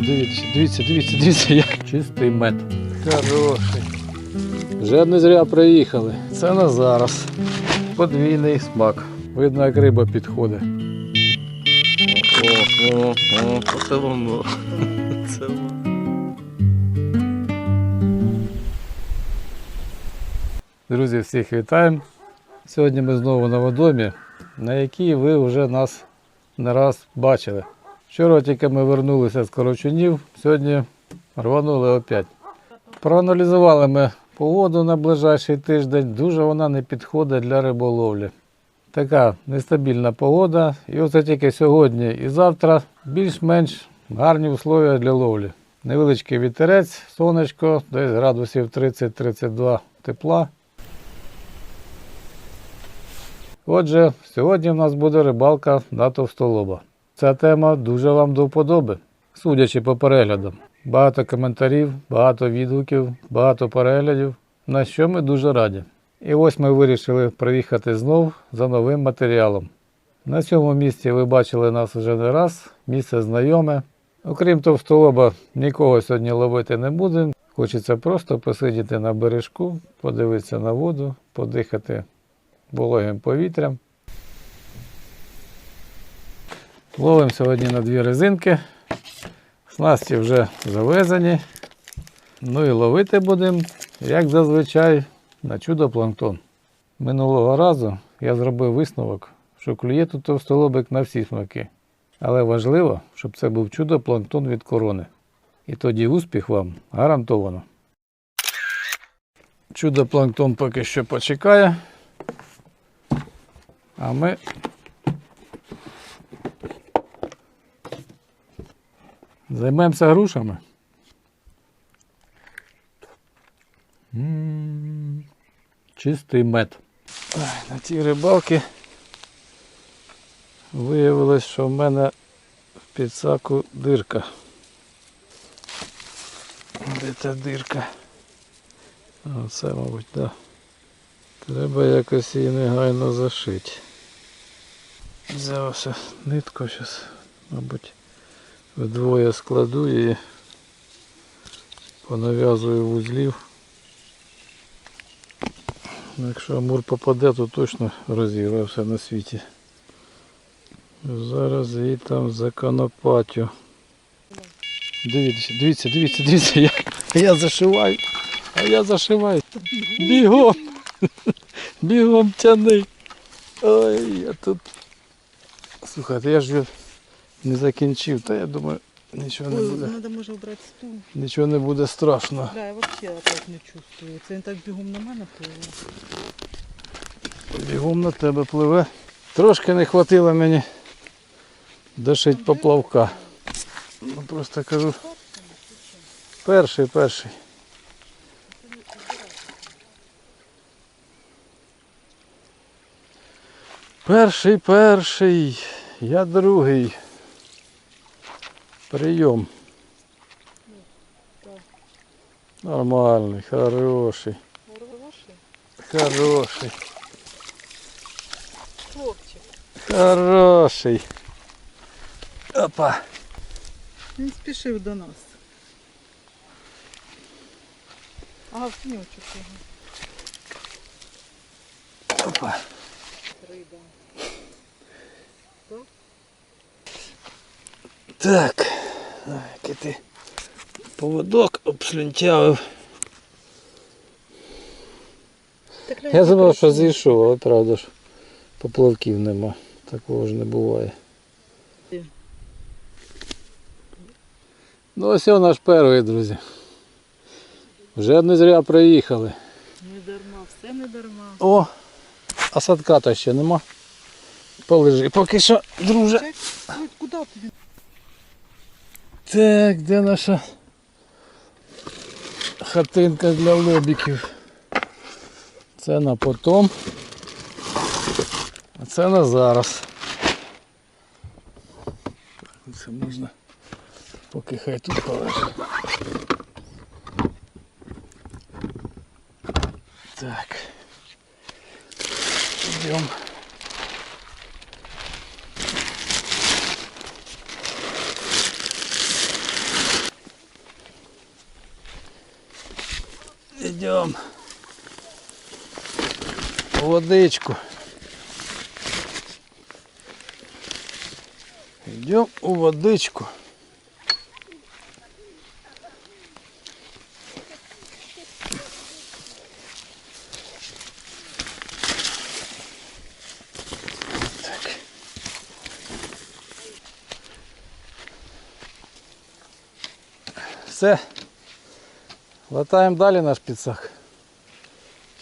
Дивіться, дивіться, дивіться, дивіться, як чистий мед. Хороший. Вже не зря приїхали. Це на зараз. Подвійний смак. Видно, як риба підходить. О, о, о, оце воно. Це воно. Друзі, всіх вітаємо. Сьогодні ми знову на водомі, на якій ви вже нас не раз бачили. Вчора тільки ми вернулися з Корочунів, сьогодні рванули опять. Проаналізували ми погоду на ближайший тиждень, дуже вона не підходить для риболовлі. Така нестабільна погода, і оце тільки сьогодні і завтра більш-менш гарні условия для ловлі. Невеличкий вітерець, сонечко, десь градусів 30-32 тепла. Отже, сьогодні в нас буде рибалка на товстолоба. Ця тема дуже вам до вподоби, судячи по переглядам. Багато коментарів, багато відгуків, багато переглядів, на що ми дуже раді. І ось ми вирішили приїхати знов за новим матеріалом. На цьому місці ви бачили нас вже не раз, місце знайоме. Окрім товстолоба, нікого сьогодні ловити не будемо. Хочеться просто посидіти на бережку, подивитися на воду, подихати вологим повітрям. Ловимо сьогодні на дві резинки. Снасті вже завезені. Ну і ловити будемо, як зазвичай, на чудо-планктон. Минулого разу я зробив висновок, що клює тут товстолобик на всі смаки. Але важливо, щоб це був чудо-планктон від корони. І тоді успіх вам гарантовано. Чудо-планктон поки що почекає. А ми займемося грушами. Чистий мед. На цій рибалці виявилось, що в мене в підсаку дирка. Де та дирка? Оце, мабуть, так. Да. Треба якось її негайно зашити. Взявся нитку зараз, мабуть, вдвоє складу її, понав'язую вузлів. Якщо амур попаде, то точно розігрався на світі. Зараз її там законопатю. Дивіться, дивіться, дивіться, дивіться, я, я зашиваю, а я зашиваю. Бігом. Бігом тяни. Ой, я тут. Слухайте, я ж не закінчив, та я думаю, нічого не Ой, буде. надо може убрати стул. Нічого не буде страшного. Да, я вообще опять не чувствую. Це він так бігом на мене пливе. Бігом на тебе пливе. Трошки не хватило мені дошить поплавка. Ну просто кажу. Перший, перший. Перший, перший. Я другий. Прийом. Нормальний, хороший. Хороший. Хороший. Хлопчик. Хороший. Опа. Він спішив до нас. Ага, в тіньочок його. Опа. Риба. Так. Який ти поводок обшлюнтявив. Я думав, що зійшов, але правда ж поплавків нема. Такого ж не буває. Ну ось і наш перший, друзі. Вже не зря приїхали. Не дарма, все не дарма. О, а садка то ще нема. Полежи поки що, друже. Куди ти? Так, де наша хатинка для лобіків? Це на потом. А це на зараз. Це можна. Поки хай тут полежить. Так. Йдемо. Водичку. Йдем у водичку. Все. Латаємо далі наш підсак.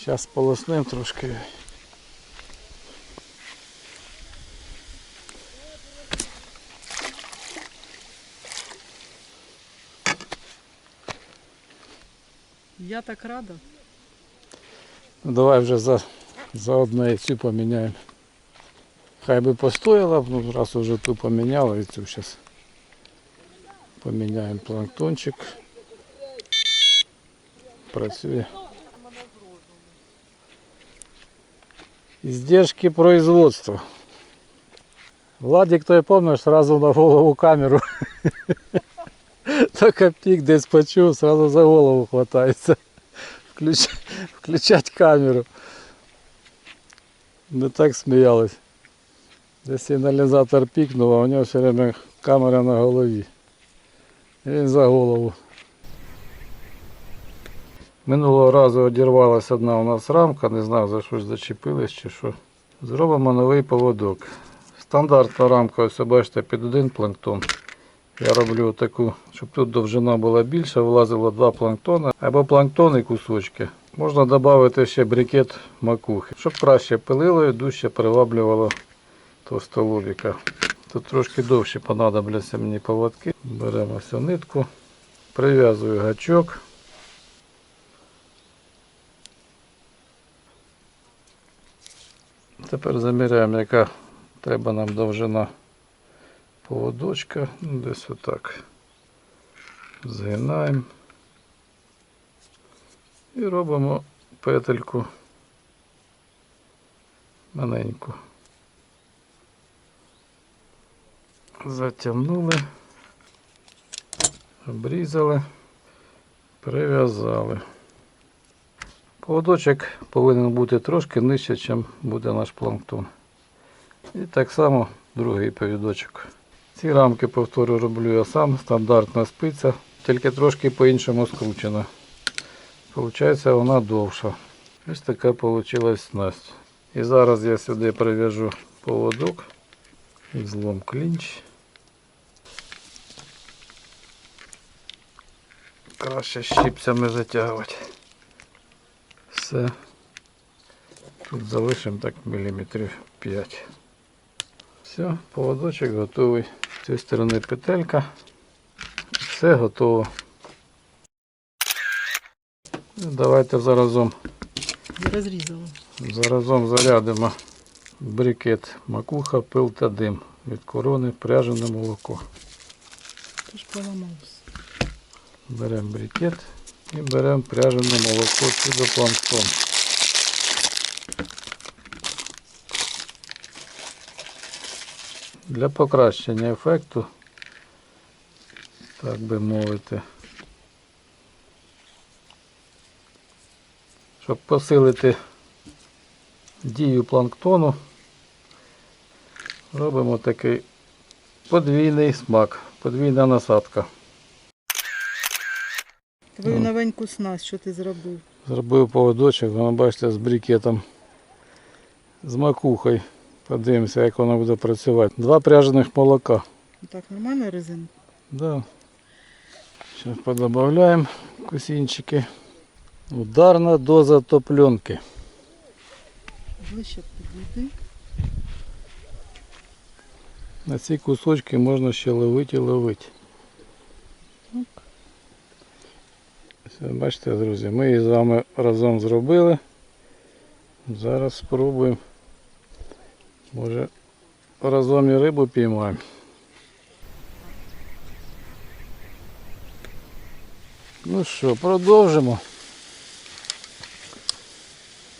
Зараз полосним трошки. Я так рада. Ну, давай вже за, заодно і цю поміняємо. Хай би постояла, ну раз уже ту поміняла і цю зараз поміняємо планктончик. Працює. Издержки производства. Владик, той помниш, сразу на голову камеру. Только пік десь почув, сразу за голову хватається. Включ... Включать камеру. Не так сміялись. Десь сигналізатор пікнув, а у нього все время камера на голові. І він за голову. Минулого разу одірвалася одна у нас рамка, не знаю за щось зачепилась чи що. Зробимо новий поводок. Стандартна рамка, ось бачите, під один планктон. Я роблю таку, щоб тут довжина була більша, влазило два планктона або планктон і кусочки. Можна додати ще брикет макухи, щоб краще пилило і дужче приваблювало товстолобіка. Тут трошки довше понадобляться мені поводки. Беремо всю нитку, прив'язую гачок. Тепер заміряємо, яка треба нам довжина поводочка. Ну, Десь отак. Згинаємо. І робимо петельку маленьку. Затягнули, обрізали, прив'язали. Поводочок повинен бути трошки нижче, ніж буде наш планктон. І так само другий повідочок. Ці рамки, повторю, роблю я сам, стандартна спиця, тільки трошки по-іншому скручена. Получається вона довша. Ось така вийшла снасть. І зараз я сюди прив'яжу поводок і злом клінч. Краще щипцями затягувати. Все. Тут залишимо так міліметрів 5. Все, поводочок готовий. З цієї сторони петелька. Все готово. Ну, Давайте заразом, Я розрізала. заразом зарядимо брикет макуха, пил та дим. Від корони пряжене молоко. Тож поламався. Беремо брикет і беремо пряжене молоко чудопланктон. Для покращення ефекту, так би мовити, щоб посилити дію планктону, робимо такий подвійний смак, подвійна насадка. Твою Ну. новеньку снасть, що ти зробив. Зробив поводочок, воно бачите, з брикетом, з макухою. Подивимося, як воно буде працювати. Два пряжених молока. Так, нормальна резина? Да. Зараз подобавляємо кусінчики. Ударна доза топленки. Ближче підійди. На ці кусочки можна ще ловити і ловити. Бачите, друзі, ми її з вами разом зробили. Зараз спробуємо. Може разом і рибу піймаємо. Ну що, продовжимо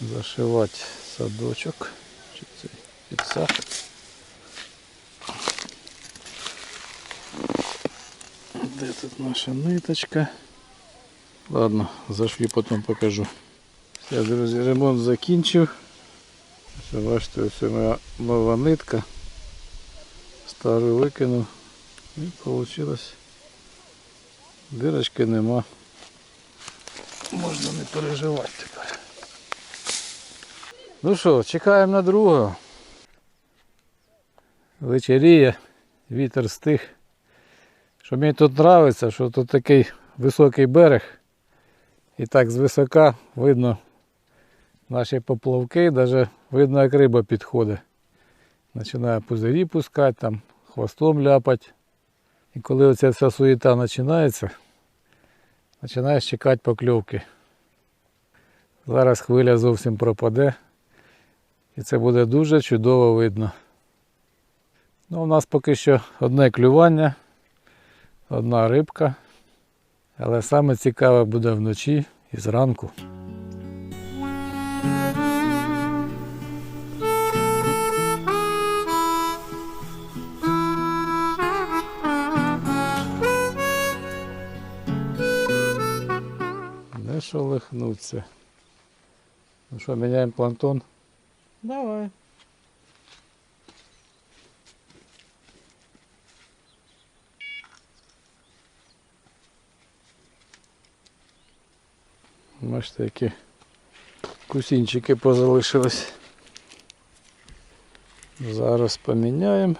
зашивати садочок. Чи цей підсак. Де тут наша ниточка? Ладно, зашли потім покажу. Все, друзі, ремонт закінчив. Все, бачите, ось моя нова нитка. Стару викинув. І вийшло. Дирочки нема. Можна не переживати тепер. Ну що, чекаємо на другого. Вечеріє, вітер стих. Що мені тут подобається, що тут такий високий берег. І так звисока видно наші поплавки, навіть видно, як риба підходить. Починає пузирі пускати, там, хвостом ляпати. І коли оця вся суєта починається, починаєш чекати покльовки. Зараз хвиля зовсім пропаде. І це буде дуже чудово видно. Ну, у нас поки що одне клювання, одна рибка. Але саме цікаве буде вночі і зранку. Не шолихнуться. Ну що, міняємо планктон? Давай. Бачите, які кусінчики позалишились. Зараз поміняємо.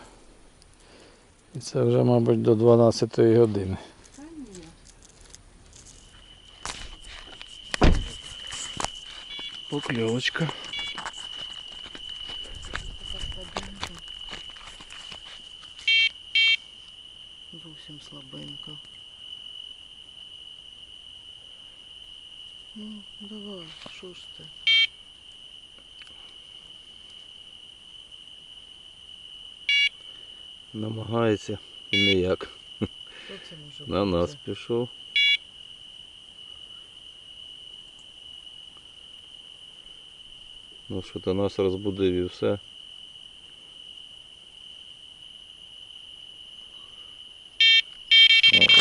І це вже, мабуть, до 12 години. Покльовочка. Зовсім слабенько. Ну, давай, що? Намагається і ніяк. На нас пішов. Ну що то нас розбудив і все.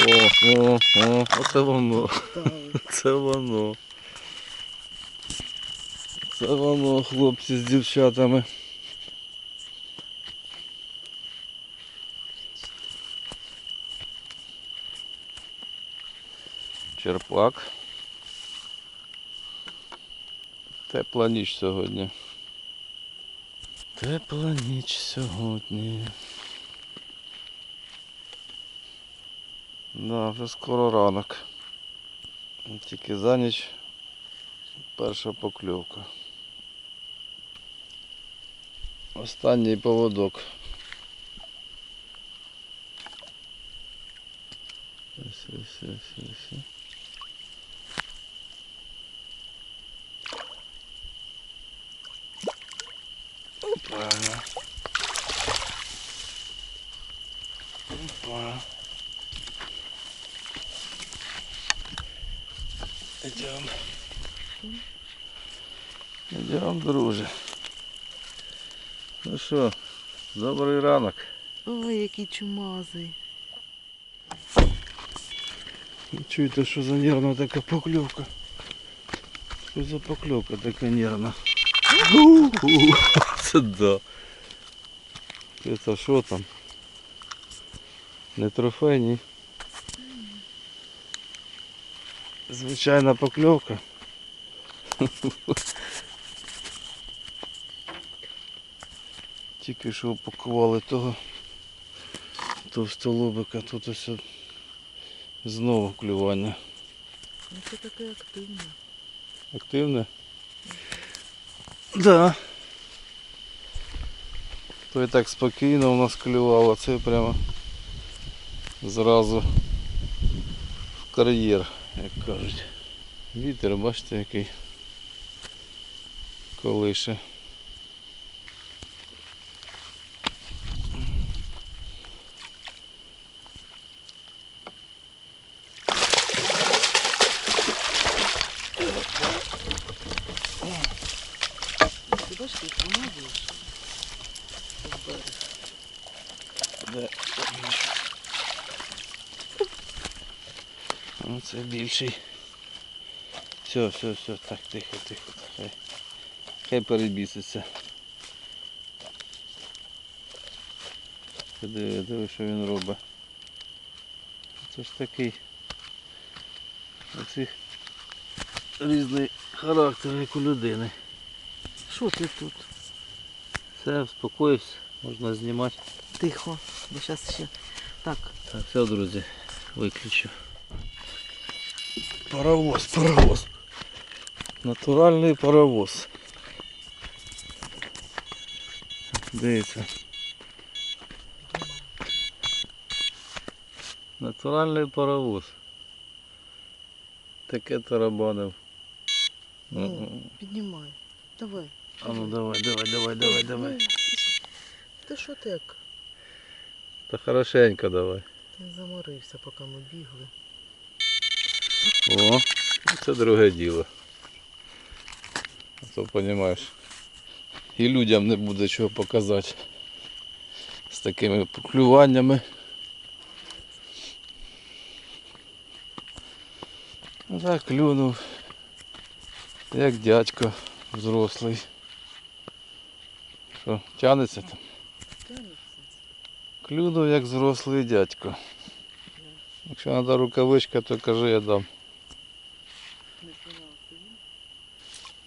О, о, о, оце воно. Це воно. Це воно, хлопці з дівчатами. Черпак. Тепла ніч сьогодні. Тепла ніч сьогодні. Да, вже скоро ранок. Тільки за ніч перша покльовка. Останній поводок. Ось, ось, ось, ось. Опа. Опа. Идем. Идем, друже. Ну що, добрий ранок. Ой, який чумазий. Чуєте, що за нервна така покльовка? Що за покльовка така нервна? Це да. Це що там? Не трофейні. Звичайна покльовка. Тільки що упакували того товстолобика, тут ось знову клювання. Ну це таке активне. Активне? Да. То і так спокійно у нас клювало, а це прямо зразу в кар'єр, як кажуть. Вітер, бачите, який колише. Ти бачиш, ти промазуєш? Де? Оце більший. все, все, все. Так, тихо, тихо. Хай, хай перебіситься. Диви, диви, що він робить. Це ж такий. Оцих різний характер, як у людини. Що ти тут? Все, успокоївся, можна знімати. Тихо, бо зараз ще. Так, Так, все, друзі, виключу. Паровоз, паровоз. Натуральний паровоз. Дивіться. Натуральний паровоз. Таке тарабанив. ну, піднімай. Давай. А ну давай, давай, давай, давай, давай. Ти що так? Та хорошенько давай. Ти заморився, поки ми бігли. О, це друге діло. А то розумієш. І людям не буде чого показати. З такими поклюваннями. Ну Так, клюнув. Як дядько взрослий. Що, тянеться там? Тянеться. Клюнув як взрослий дядько. Якщо треба рукавичка, то кажи, я дам.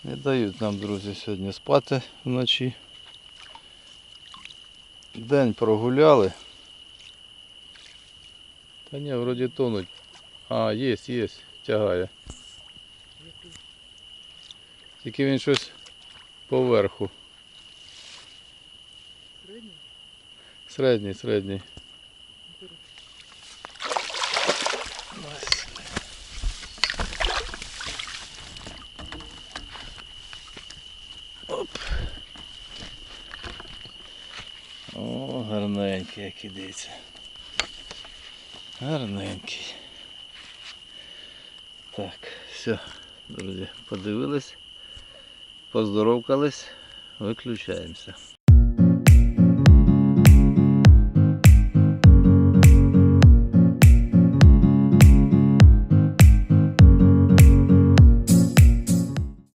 Не дають нам, друзі, сьогодні спати вночі. День прогуляли. Та ні, вроді тонуть. А, є, є, тягає. Тільки він щось поверху. Середній? Середній, середній. Бери. О, гарненький, як ідеться. Гарненький. Так, все, друзі, подивились, поздоровкались, виключаємося.